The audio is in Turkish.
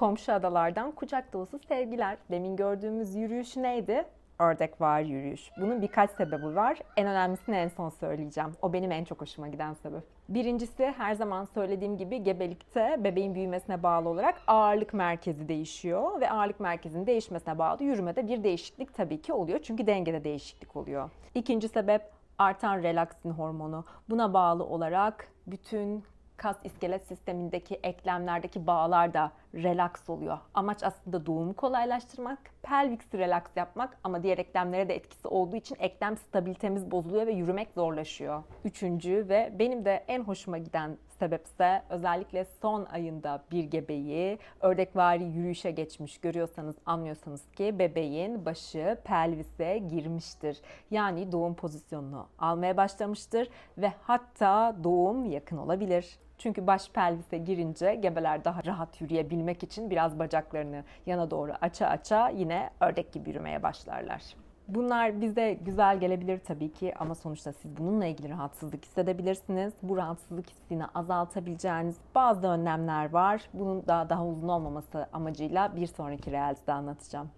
Komşu adalardan kucak dolusu sevgiler. Demin gördüğümüz yürüyüş neydi? Ördek var yürüyüş. Bunun birkaç sebebi var. En önemlisini en son söyleyeceğim. O benim en çok hoşuma giden sebep. Birincisi her zaman söylediğim gibi gebelikte bebeğin büyümesine bağlı olarak ağırlık merkezi değişiyor ve ağırlık merkezinin değişmesine bağlı yürümede bir değişiklik tabii ki oluyor. Çünkü dengede değişiklik oluyor. İkinci sebep artan relaksin hormonu. Buna bağlı olarak bütün kas iskelet sistemindeki eklemlerdeki bağlar da relax oluyor. Amaç aslında doğumu kolaylaştırmak, pelviksi relax yapmak ama diğer eklemlere de etkisi olduğu için eklem stabilitemiz bozuluyor ve yürümek zorlaşıyor. Üçüncü ve benim de en hoşuma giden sebepse özellikle son ayında bir gebeyi ördekvari yürüyüşe geçmiş görüyorsanız anlıyorsanız ki bebeğin başı pelvise girmiştir. Yani doğum pozisyonunu almaya başlamıştır ve hatta doğum yakın olabilir. Çünkü baş pelvise girince gebeler daha rahat yürüyebilmek için biraz bacaklarını yana doğru aça aça yine ördek gibi yürümeye başlarlar. Bunlar bize güzel gelebilir tabii ki ama sonuçta siz bununla ilgili rahatsızlık hissedebilirsiniz. Bu rahatsızlık hissini azaltabileceğiniz bazı önlemler var. Bunun da daha uzun olmaması amacıyla bir sonraki Reels'de anlatacağım.